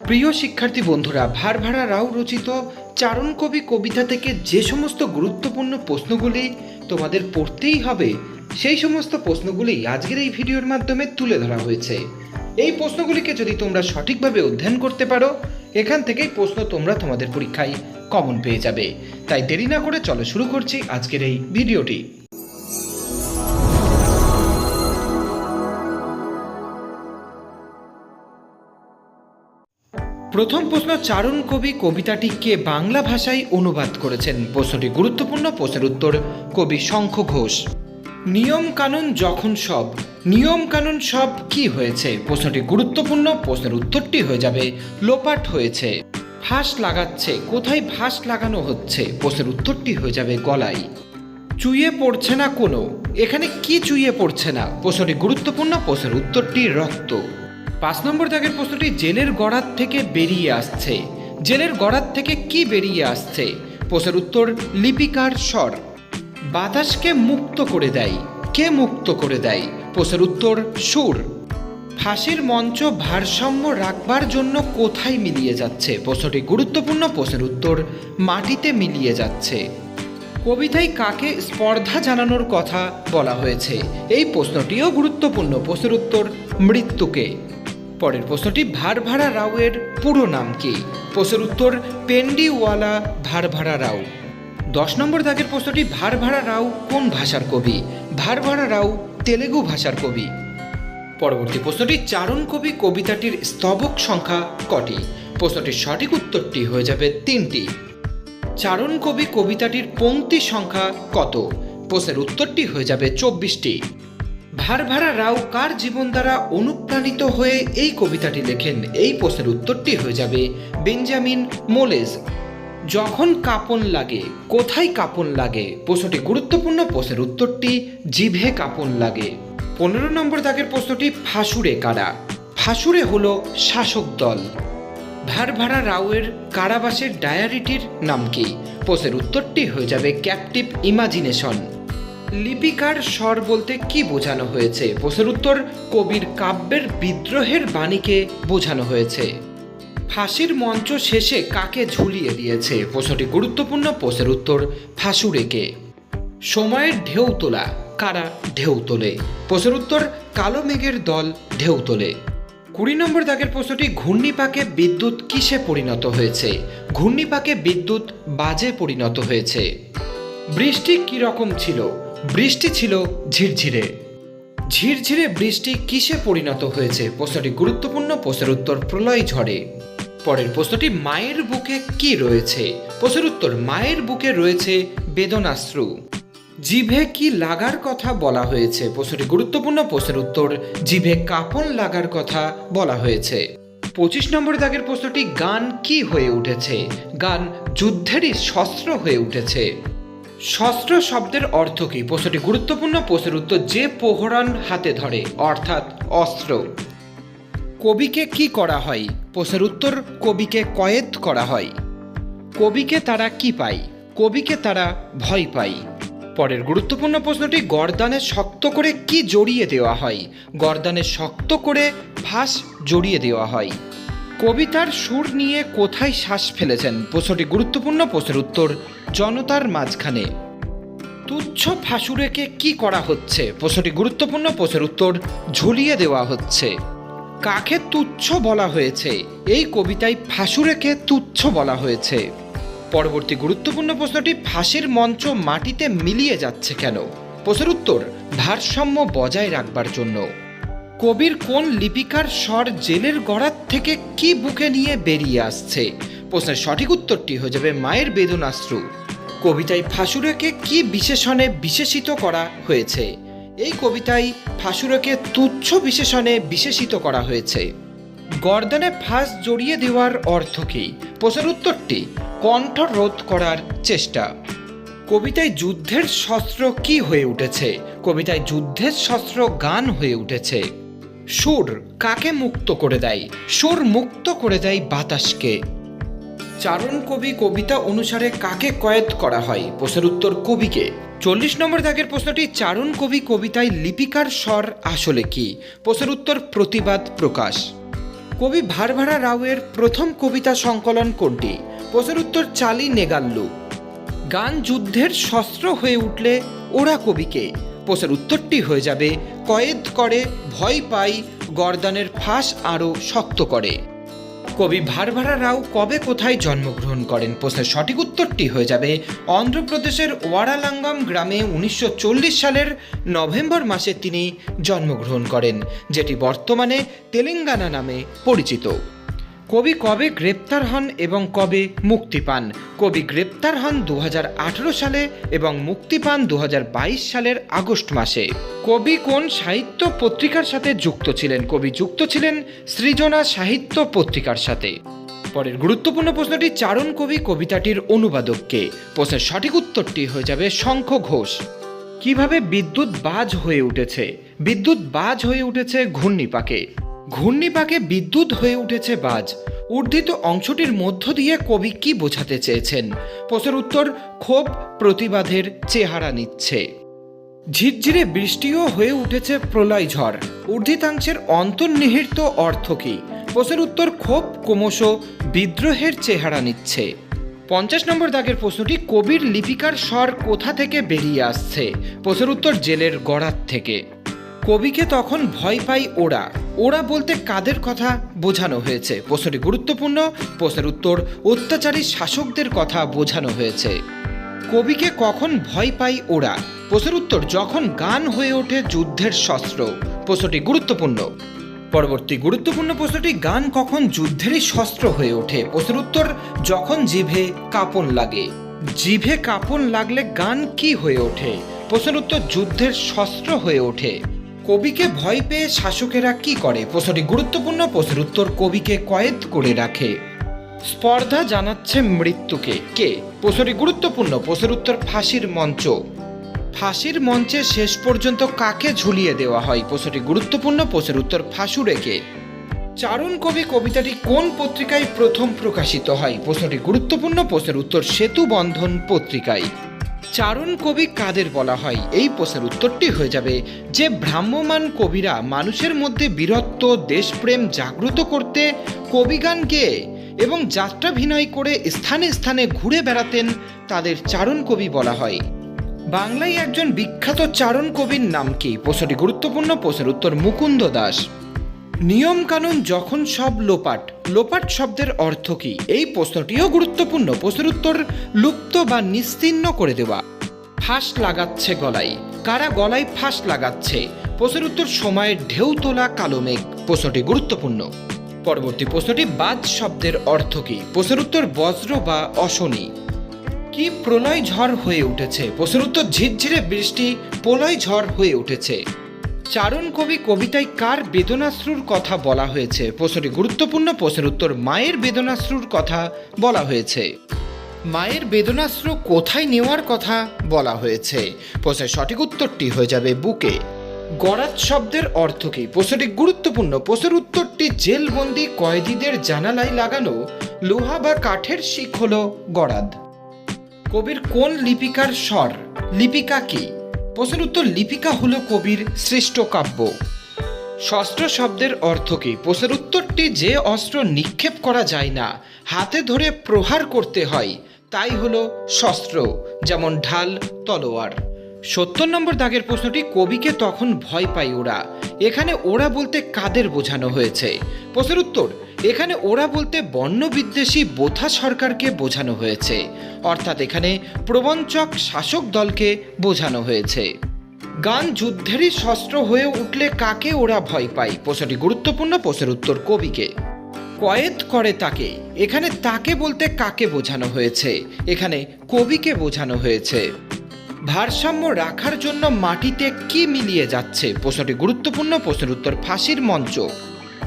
প্রিয় শিক্ষার্থী বন্ধুরা, ভারভারা রাও রচিত চারণ কবি কবিতা থেকে যে সমস্ত গুরুত্বপূর্ণ প্রশ্নগুলি তোমাদের পড়তেই হবে, সেই সমস্ত প্রশ্নগুলি আজকের এই ভিডিওর মাধ্যমে তুলে ধরা হয়েছে। এই প্রশ্নগুলিকে যদি তোমরা সঠিকভাবে অধ্যয়ন করতে পারো, এখান থেকেই প্রশ্ন তোমরা তোমাদের পরীক্ষায় কমন পেয়ে যাবে। তাই দেরি না করে চলো শুরু করছি আজকের এই ভিডিওটি। প্রথম প্রশ্ন চারণ কবি কবিতাটি কে বাংলা ভাষায় অনুবাদ করেছেন? প্রশ্নটি গুরুত্বপূর্ণ, প্রশ্নের উত্তর কবি শঙ্খ ঘোষ। নিয়ম কানুন যখন সব, নিয়ম কানুন সব কি হয়েছে? প্রশ্নটি গুরুত্বপূর্ণ, প্রশ্নের উত্তরটি হয়ে যাবে, লোপাট হয়েছে। ফাঁস লাগাচ্ছে, কোথায় ফাঁস লাগানো হচ্ছে? প্রশ্নের উত্তরটি হয়ে যাবে গলায়। চুইয়ে পড়ছে না কোনো, এখানে কি চুইয়ে পড়ছে না? প্রশ্নটি গুরুত্বপূর্ণ, প্রশ্নের উত্তরটি রক্ত। পাঁচ নম্বর দাগের প্রশ্নটি, জেলের গড়াত থেকে বেরিয়ে আসছে। জেলের গড়াত থেকে কি বেরিয়ে আসছে? প্রশ্নের উত্তর, লিপিকার স্বর। বাতাসকে মুক্ত করে দেয়। কে মুক্ত করে দেয়? প্রশ্নের উত্তর, সুর। ফাঁসির মঞ্চ ভারসাম্য রাখবার জন্য কোথায় মিলিয়ে যাচ্ছে? প্রশ্নটি গুরুত্বপূর্ণ, প্রশ্নের উত্তর, মাটিতে মিলিয়ে যাচ্ছে। কবিতায় কাকে স্পর্ধা জানানোর কথা বলা হয়েছে? এই প্রশ্নটিও গুরুত্বপূর্ণ। প্রশ্নের উত্তর, মৃত্যুকে। পরের প্রশ্নটি ভারভারা রাওয়ের পুরো নাম কি? প্রশ্নের উত্তর পেন্ডিওয়ালা ভারভারা রাও। দশ নম্বর দাগের প্রশ্নটি ভারভারা রাও কোন ভাষার কবি? ভারভারা রাও তেলেগু ভাষার কবি। পরবর্তী প্রশ্নটি চারণ কবি কবিতাটির স্তবক সংখ্যা কটি? প্রশ্নটির সঠিক উত্তরটি হয়ে যাবে তিনটি। চারণ কবি কবিতাটির পংক্তি সংখ্যা কত? প্রশ্নের উত্তরটি হয়ে যাবে চব্বিশটি। ভারভারা রাও কার জীবন দ্বারা অনুপ্রাণিত হয়ে এই কবিতাটি লেখেন? এই প্রশ্নের উত্তরটি হয়ে যাবে বেঞ্জামিন মোলেজ। যখন কাপন লাগে, কোথায় কাপন লাগে? প্রশ্নটি গুরুত্বপূর্ণ, প্রশ্নের উত্তরটি জিভে কাপন লাগে। পনেরো নম্বর দাগের প্রশ্নটি ফাঁসুরে কারা? ফাঁসুরে হল শাসক দল। ভারভারা রাওয়ের কারাবাসের ডায়ারিটির নাম কি? প্রশ্নের উত্তরটি হয়ে যাবে ক্যাপটিভ ইমাজিনেশন। লিপিকার স্বর বলতে কি বোঝানো হয়েছে? প্রশ্নের উত্তর, কবির কাব্যের বিদ্রোহের বাণীকে বোঝানো হয়েছে। ফাঁসির মঞ্চ শেষে কাকে ঝুলিয়ে দিয়েছে? প্রশ্নটি গুরুত্বপূর্ণ, প্রশ্নের উত্তর, ফাঁসুরেকে। সময়ের ঢেউ তোলা, কারা ঢেউ তোলে? প্রশ্নের উত্তর, কালো মেঘের দল ঢেউ তোলে। কুড়ি নম্বর দাগের প্রশ্নটি, ঘূর্ণিপাকে বিদ্যুৎ কিসে পরিণত হয়েছে? ঘূর্ণিপাকে বিদ্যুৎ বাজে পরিণত হয়েছে। বৃষ্টি কি রকম ছিল? বৃষ্টি ছিল ঝিরঝিরে। ঝিরঝিরে বৃষ্টি কিসে পরিণত হয়েছে? প্রশ্নটি গুরুত্বপূর্ণ, প্রশ্নের উত্তর প্রলয় ঝড়ে। পরের প্রশ্নটি, মায়ের বুকে কি রয়েছে? প্রশ্নের উত্তর, মায়ের বুকে রয়েছে বেদনাশ্রু। জিভে কি লাগার কথা বলা হয়েছে? প্রশ্নটি গুরুত্বপূর্ণ, প্রশ্নের উত্তর, জিভে কাপন লাগার কথা বলা হয়েছে। পঁচিশ নম্বর দাগের প্রশ্নটি, গান কি হয়ে উঠেছে? গান যুদ্ধেরই শস্ত্র হয়ে উঠেছে। শস্ত্র শব্দের অর্থ কি? প্রশ্নটি গুরুত্বপূর্ণ। প্রশ্নের উত্তর যে পোহরান হাতে ধরে, অর্থাৎ অস্ত্র। কবিকে কি করা হয়? প্রশ্নের উত্তর, কবিকে কয়েদ করা হয়। কবিকে তারা কি পায়? কবিকে তারা ভয় পায়। পরের গুরুত্বপূর্ণ প্রশ্নটি, গরদানে শক্ত করে কি জড়িয়ে দেওয়া হয়? গরদানে শক্ত করে ফাঁস জড়িয়ে দেওয়া হয়। কবিতার সুর নিয়ে কোথায় শ্বাস ফেলেছেন? প্রশ্নটি গুরুত্বপূর্ণ প্রশ্নের উত্তর জনতার মাঝখানে। তুচ্ছ ফাঁসুরেকে কি করা হচ্ছে? প্রশ্নটি গুরুত্বপূর্ণ প্রশ্নের উত্তর ঝুলিয়ে দেওয়া হচ্ছে। কাকে তুচ্ছ বলা হয়েছে? এই কবিতায় ফাঁসুরেকে তুচ্ছ বলা হয়েছে। পরবর্তী গুরুত্বপূর্ণ প্রশ্নটি ফাঁসির মঞ্চ মাটিতে মিলিয়ে যাচ্ছে কেন? প্রশ্নের উত্তর ভারসাম্য বজায় রাখবার জন্য। কবির কোন লিপিকার স্বর জেলের গড়ার থেকে কি বুকে নিয়ে বেরিয়ে আসছে? প্রশ্নের সঠিক উত্তরটি হয়ে যাবে মায়ের বেদনাশ্রু। কবিতায় ফাঁসুরেকে কি বিশেষণে বিশেষিত করা হয়েছে? এই কবিতায় ফাঁসুরেকে তুচ্ছ বিশেষণে বিশেষিত করা হয়েছে। গর্দানে ফাঁস জড়িয়ে দেওয়ার অর্থ কী? প্রশ্নের উত্তরটি, কণ্ঠ রোধ করার চেষ্টা। কবিতায় যুদ্ধের শস্ত্র কি হয়ে উঠেছে? কবিতায় যুদ্ধের শস্ত্র গান হয়ে উঠেছে। সুর কাকে মুক্ত করে দেয়? সুর মুক্ত করে দেয় বাতাসকে। চারণ কবি কবিতা অনুসারে কাকে কয়েদ করা হয়? প্রশ্নের উত্তর কবিকে। চল্লিশ নম্বর দাগের প্রশ্নটি, চারণ কবি কবিতায় লিপিকার স্বর আসলে কি? প্রশ্নের উত্তর, প্রতিবাদ প্রকাশ। কবি ভারভারা রাওয়ের প্রথম কবিতা সংকলন কোনটি? প্রশ্নের উত্তর, চালি নেগাল্লু। গান যুদ্ধের শস্ত্র হয়ে উঠলে ওরা কবিকে। প্রশ্নের উত্তরটি হয়ে যাবে, কয়েদ করে, ভয় পাই, গর্দানের ফাঁস আরও শক্ত করে। কবি ভারভারা রাও কবে কোথায় জন্মগ্রহণ করেন? প্রশ্নের সঠিক উত্তরটি হয়ে যাবে অন্ধ্রপ্রদেশের ওয়ারালাঙ্গম গ্রামে উনিশশো চল্লিশ সালের নভেম্বর মাসে তিনি জন্মগ্রহণ করেন, যেটি বর্তমানে তেলেঙ্গানা নামে পরিচিত। কবি কবে গ্রেপ্তার হন এবং কবে মুক্তি পান? কবি গ্রেপ্তার হন দু হাজার আঠারো সালে এবং মুক্তি পান দু হাজার বাইশ সালের আগস্ট মাসে। কবি কোন সাহিত্য পত্রিকার সাথে যুক্ত ছিলেন? কবি যুক্ত ছিলেন সৃজনা সাহিত্য পত্রিকার সাথে। পরের গুরুত্বপূর্ণ প্রশ্নটি চারণ কবি কবিতাটির অনুবাদককে। প্রশ্নের সঠিক উত্তরটি হয়ে যাবে শঙ্খ ঘোষ। কীভাবে বিদ্যুৎ বাজ হয়ে উঠেছে? বিদ্যুৎ বাজ হয়ে উঠেছে ঘূর্ণিপাকে। ঘূর্ণিপাকে বিদ্যুৎ হয়ে উঠেছে বাজ। উর্ধিত অংশটির মধ্য দিয়ে কবি কি বোঝাতে চেয়েছেন? প্রশ্নের উত্তর, ক্ষোভ প্রতিবাদের চেহারা নিচ্ছে। ঝিরঝিরে বৃষ্টিও হয়ে উঠেছে প্রলয় ঝড়। ঊর্ধ্বিতাংশের অন্তর্নিহিত অর্থ কী? প্রশ্নের উত্তর, ক্ষোভ ক্রমশ বিদ্রোহের চেহারা নিচ্ছে। পঞ্চাশ নম্বর দাগের প্রশ্নটি, কবির লিপিকার স্বর কোথা থেকে বেরিয়ে আসছে? প্রশ্নের উত্তর, জেলের গড়ার থেকে। কবিকে তখন ভয় পাই ওরা। ওরা বলতে কাদের কথা বোঝানো হয়েছে? প্রশ্নটি গুরুত্বপূর্ণ, প্রশ্নের উত্তর অত্যাচারী শাসকদের কথা বোঝানো হয়েছে। কবিকে কখন ভয় পাই ওরা? প্রশ্নের উত্তর, যখন গান হয়ে ওঠে যুদ্ধের শস্ত্র। প্রশ্নটি গুরুত্বপূর্ণ। পরবর্তী গুরুত্বপূর্ণ প্রশ্নটি, গান কখন যুদ্ধেরই শস্ত্র হয়ে ওঠে? প্রশ্নের উত্তর, যখন জিভে কাঁপন লাগে। জিভে কাঁপন লাগলে গান কি হয়ে ওঠে? প্রশ্নের উত্তর, যুদ্ধের শস্ত্র হয়ে ওঠে। কবিকে ভয় পেয়ে শাসকেরা কি করে? প্রশ্নটি গুরুত্বপূর্ণ, প্রশ্নের উত্তর কবিকে কয়েদ করে রাখে। স্পর্ধা জানাচ্ছে মৃত্যুকে। কে? প্রশ্নটি গুরুত্বপূর্ণ, প্রশ্নের উত্তর ফাঁসির মঞ্চ। ফাঁসির মঞ্চে শেষ পর্যন্ত কাকে ঝুলিয়ে দেওয়া হয়? প্রশ্নটি গুরুত্বপূর্ণ, প্রশ্নের উত্তর ফাঁসুরেকে চারণ কবি কবিতাটি কোন পত্রিকায় প্রথম প্রকাশিত হয়? প্রশ্নটি গুরুত্বপূর্ণ, প্রশ্নের উত্তর সেতু বন্ধন পত্রিকায়। চারণ কবি কাদের বলা হয়? এই প্রশ্নের উত্তরটি হয়ে যাবে যে, ভ্রাম্যমান কবিরা মানুষের মধ্যে বীরত্ব, দেশপ্রেম জাগ্রত করতে কবিগান গেয়ে এবং যাত্রাভিনয় করে স্থানে স্থানে ঘুরে বেড়াতেন তাদের চারণ কবি বলা হয়। বাংলায় একজন বিখ্যাত চারণ কবির নাম কি? প্রশ্নটি গুরুত্বপূর্ণ, প্রশ্নের উত্তর মুকুন্দ দাস। নিয়ম কানুন যখন সব লোপাট লোপাট শব্দের অর্থ কি? এই প্রশ্নটিও গুরুত্বপূর্ণ। প্রশ্নের উত্তর লুপ্ত বা নিস্তীর্ণ করে দেওয়া। ফাঁস লাগাচ্ছে গলায়। কারা গলায় ফাঁস লাগাচ্ছে? প্রশ্নের উত্তর সময়ের ঢেউ তোলা কালো মেঘ। প্রশ্নটি গুরুত্বপূর্ণ। পরবর্তী প্রশ্নটি, বাজ শব্দের অর্থ কি? প্রশ্নের উত্তর, বজ্র বা অশনি। কি প্রলয় ঝড় হয়ে উঠেছে? প্রশ্নের উত্তর, ঝিরঝিরে বৃষ্টি, প্রলয় ঝড় হয়ে উঠেছে। চারণ কবি কবিতায় কার বেদনাশ্রুর কথা বলা হয়েছে? প্রশ্নটি গুরুত্বপূর্ণ, প্রশ্নের উত্তর মায়ের বেদনাশ্রুর কথা বলা হয়েছে। মায়ের বেদনাশ্রু কোথায় নেওয়ার কথা বলা হয়েছে? প্রশ্নের সঠিক উত্তরটি হয়ে যাবে বুকে। গরাত শব্দের অর্থ কী? প্রশ্নটি গুরুত্বপূর্ণ, প্রশ্নের উত্তরটি জেলবন্দি কয়েদিদের জানালায় লাগানো, লোহা বা কাঠের শিক হল গরাদ কবির কোন লিপিকার স্বর? লিপিকা কি? প্রশ্নের উত্তর লিপিকা হল কবির শ্রেষ্ঠ কাব্য। শস্ত্র শব্দের অর্থ কি? প্রশ্নের উত্তরটি যে অস্ত্র নিক্ষেপ করা যায় না, হাতে ধরে প্রহার করতে হয়, তাই হলো শস্ত্র, যেমন ঢাল, তলোয়ার। সত্তর নম্বর দাগের প্রশ্নটি কবিকে তখন ভয় পায় ওরা। এখানে ওরা বলতে কাদের বোঝানো হয়েছে? প্রশ্নের উত্তর, এখানে ওরা বলতে বর্ণবিদ্বেষী বোথা সরকারকে বোঝানো হয়েছে। অর্থাৎ এখানে প্রবঞ্চক শাসক দলকে বোঝানো হয়েছে। গান যুদ্ধেরই শস্ত্র হয়ে উঠলে কাকে ওরা ভয় পায়? প্রশ্নটি গুরুত্বপূর্ণ, প্রশ্নের উত্তর কবিকে। কয়েদ করে তাকে। এখানে তাকে বলতে কাকে বোঝানো হয়েছে? এখানে কবিকে বোঝানো হয়েছে। ভারসাম্য রাখার জন্য মাটিতে কি মিলিয়ে যাচ্ছে? প্রশ্নটি গুরুত্বপূর্ণ, প্রশ্নের উত্তর ফাঁসির মঞ্চ।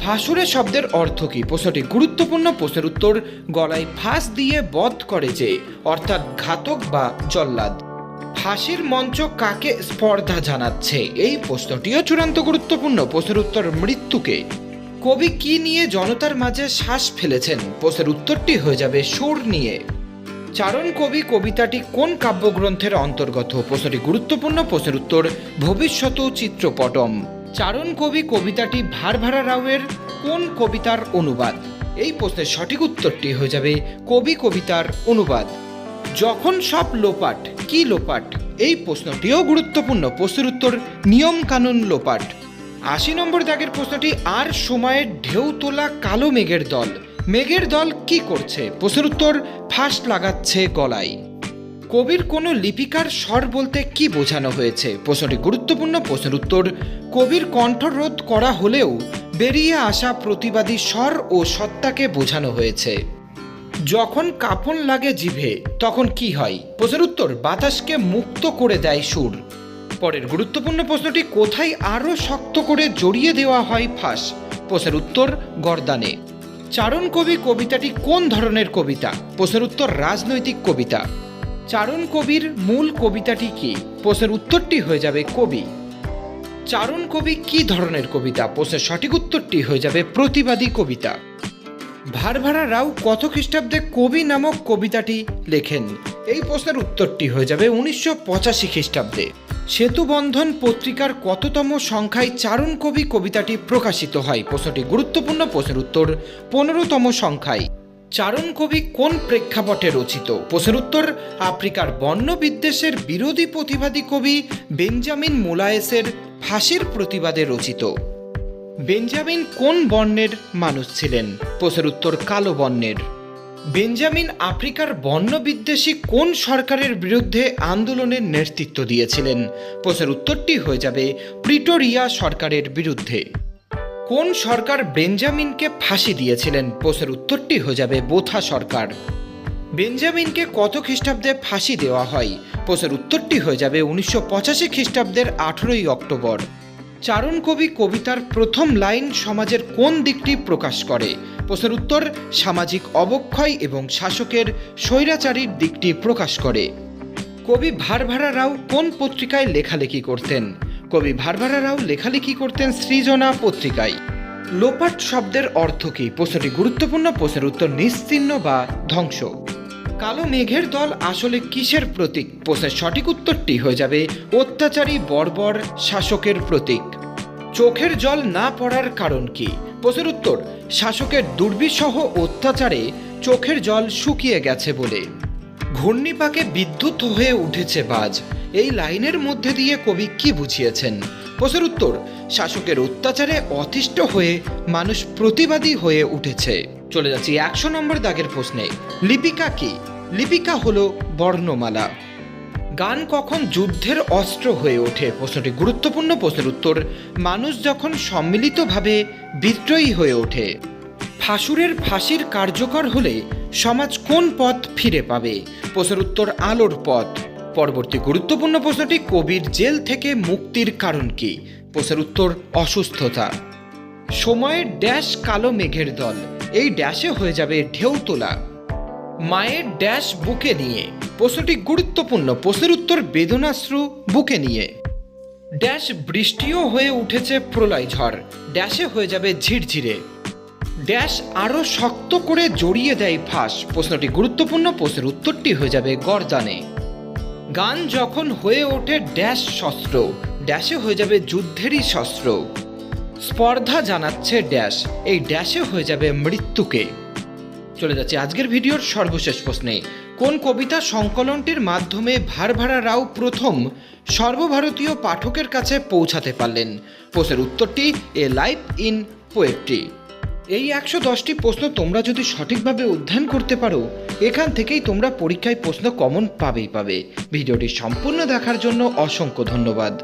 ফাঁসুরে শব্দের অর্থ কী? প্রশ্নটি গুরুত্বপূর্ণ, প্রশ্নের উত্তর গলায় ফাঁস দিয়ে বধ করে যে, অর্থাৎ ঘাতক বা জল্লাদ। ফাঁসির মঞ্চ কাকে স্পর্ধা জানাচ্ছে? এই প্রশ্নটিও চূড়ান্ত গুরুত্বপূর্ণ, প্রশ্নের উত্তর মৃত্যুকে। কবি কি নিয়ে জনতার মাঝে শ্বাস ফেলেছেন? প্রশ্নের উত্তরটি হয়ে যাবে সুর নিয়ে। চারণ কবি কবিতাটি কোন কাব্যগ্রন্থের অন্তর্গত? প্রশ্নটি গুরুত্বপূর্ণ, প্রশ্নের উত্তর ভবিষ্যৎ চিত্রপটম। চারণ কবি কবিতাটি ভারভারা রাওয়ের কোন কবিতার অনুবাদ? এই প্রশ্নের সঠিক উত্তরটি হয়ে যাবে কবি কবিতার অনুবাদ। যখন সব লোপাট, কি লোপাট? এই প্রশ্নটিও গুরুত্বপূর্ণ, প্রশ্নের উত্তর নিয়ম কানুন লোপাট। আশি নম্বর দাগের প্রশ্নটি, আর সময়ের ঢেউ তোলা কালো মেঘের দল। মেঘের দল কি করছে? প্রশ্নের উত্তর, ফাঁস লাগাচ্ছে গলায়। কবির কোনো লিপিকার স্বর বলতে কি বোঝানো হয়েছে? প্রশ্নটি গুরুত্বপূর্ণ, প্রশ্নের উত্তর, কবির কণ্ঠরোধ করা হলেও বেরিয়ে আসা প্রতিবাদী স্বর ও সত্তাকে বোঝানো হয়েছে। যখন কাপন লাগে জিভে, তখন কি হয়? প্রশ্নের উত্তর, বাতাসকে মুক্ত করে দেয় সুর। পরের গুরুত্বপূর্ণ প্রশ্নটি, কোথায় আরও শক্ত করে জড়িয়ে দেওয়া হয় ফাঁস? প্রশ্নের উত্তর, গর্দানে। চারণ কবি কবিতাটি কোন ধরনের কবিতা? প্রশ্নের উত্তর রাজনৈতিক কবিতা। চারণ কবির মূল কবিতাটি কি? প্রশ্নের উত্তরটি হয়ে যাবে কবি। চারণ কবি কি ধরনের কবিতা? প্রশ্নের সঠিক উত্তরটি হয়ে যাবে প্রতিবাদী কবিতা। ভারভারা রাও কত খ্রিস্টাব্দে কবি নামক কবিতাটি লেখেন? এই প্রশ্নের উত্তরটি হয়ে যাবে উনিশশো পঁচাশি খ্রিস্টাব্দে। সেতুবন্ধন পত্রিকার কততম সংখ্যায় চারণ কবি কবিতাটি প্রকাশিত হয়? প্রশ্নটি গুরুত্বপূর্ণ প্রশ্নের উত্তর পনেরোতম সংখ্যায়। চারণ কবি কোন প্রেক্ষাপটে রচিত? প্রশ্নের উত্তর, আফ্রিকার বন্য বিদ্বেষের বিরোধী প্রতিবাদী কবি বেঞ্জামিন মোলায়েসের ফাঁসির প্রতিবাদে রচিত। বেঞ্জামিন কোন বর্ণের মানুষ ছিলেন? প্রশ্নের উত্তর, কালো বর্ণের। বেঞ্জামিন আফ্রিকার বর্ণ বিদ্বেষী কোন সরকারের বিরুদ্ধে আন্দোলনের নেতৃত্ব দিয়েছিলেন? প্রশ্নের উত্তরটি হয়ে যাবে প্রিটোরিয়া সরকারের বিরুদ্ধে। কোন সরকার বেঞ্জামিনকে ফাঁসি দিয়েছিলেন? প্রশ্নের উত্তরটি হয়ে যাবে বোথা সরকার। বেঞ্জামিনকে কত খ্রিস্টাব্দে ফাঁসি দেওয়া হয়? প্রশ্নের উত্তরটি হয়ে যাবে উনিশশো পঁচাশি খ্রিস্টাব্দের আঠেরোই অক্টোবর। চারণ কবি কবিতার প্রথম লাইন সমাজের কোন দিকটি প্রকাশ করে? প্রশ্নের উত্তর সামাজিক অবক্ষয় এবং শাসকের স্বৈরাচারীর দিকটি প্রকাশ করে। কবি ভারভারা রাও কোন পত্রিকায় লেখালেখি করতেন? কবি ভারভারা রাও লেখালেখি করতেন সৃজনা পত্রিকায়। লোপাট শব্দের অর্থ কী? প্রশ্নটি গুরুত্বপূর্ণ, প্রশ্নের উত্তর নিশ্চিহ্ন বা ধ্বংস। কালো মেঘের দল আসলে কিসের প্রতীক? প্রশ্নের সঠিক উত্তরটি হয়ে যাবে অত্যাচারী বর্বর শাসকের প্রতীক। চোখের জল না পড়ার কারণ কি? প্রশ্নের উত্তর শাসকের দুর্বিষহ অত্যাচারে চোখের জল শুকিয়ে গেছে বলে। ঘূর্ণিপাকে বিদ্যুৎ হয়ে উঠেছে বাজ। এই লাইনের মধ্যে দিয়ে কবি কি বুঝিয়েছেন? প্রশ্নের উত্তর, শাসকের অত্যাচারে অতিষ্ঠ হয়ে মানুষ প্রতিবাদী হয়ে উঠেছে। চলে যাচ্ছি একশো নম্বর দাগের প্রশ্নে। লিপিকা কি? লিপিকা হলো বর্ণমালা। গান কখন যুদ্ধের অস্ত্র হয়ে ওঠে? প্রশ্নটি গুরুত্বপূর্ণ প্রশ্নের উত্তর, মানুষ যখন সম্মিলিতভাবে বিদ্রোহী হয়ে ওঠে, ফাঁসুরের ফাঁসির কার্যকর হলে সমাজ কোন পথ ফিরে পাবে? প্রশ্নের উত্তর, আলোর পথ। পরবর্তী গুরুত্বপূর্ণ প্রশ্নটি, কবির জেল থেকে মুক্তির কারণ কি? প্রশ্নের উত্তর, অসুস্থতা। সময়ের ড্যাশ কালো মেঘের দল। এই ড্যাশে হয়ে যাবে ঢেউ তোলা। মায়ের ড্যাশ বুকে নিয়ে, প্রশ্নটি গুরুত্বপূর্ণ, প্রশ্নের উত্তর বেদনাশ্রু বুকে নিয়ে। ড্যাশ বৃষ্টিও হয়ে উঠেছে প্রলয় ঝড়, ড্যাশে হয়ে যাবে ঝিরঝিরে। ড্যাশ আরও শক্ত করে জড়িয়ে দেয় ফাঁস, প্রশ্নটি গুরুত্বপূর্ণ, প্রশ্নের উত্তরটি হয়ে যাবে গরদানে গান যখন হয়ে ওঠে ড্যাশ শস্ত্র, ড্যাশে হয়ে যাবে যুদ্ধেরই শস্ত্র। স্পর্ধা জানাচ্ছে ড্যাশ, এই ড্যাশে হয়ে যাবে মৃত্যুকে। চলে যাচ্ছে। আজকের ভিডিওর সর্বশেষ প্রশ্নে, কোন কবিতা সংকলনটির মাধ্যমে ভারভারা রাও প্রথম সর্বভারতীয় পাঠকের কাছে পৌঁছাতে পারলেন? প্রশ্নের উত্তরটি এ লাইফ ইন পোয়েট্রি এই একশো দশটি প্রশ্ন তোমরা যদি সঠিকভাবে অধ্যয়ন করতে পারো, এখান থেকেই তোমরা পরীক্ষায় প্রশ্ন কমন পাবেই পাবে। ভিডিওটি সম্পূর্ণ দেখার জন্য অসংখ্য ধন্যবাদ।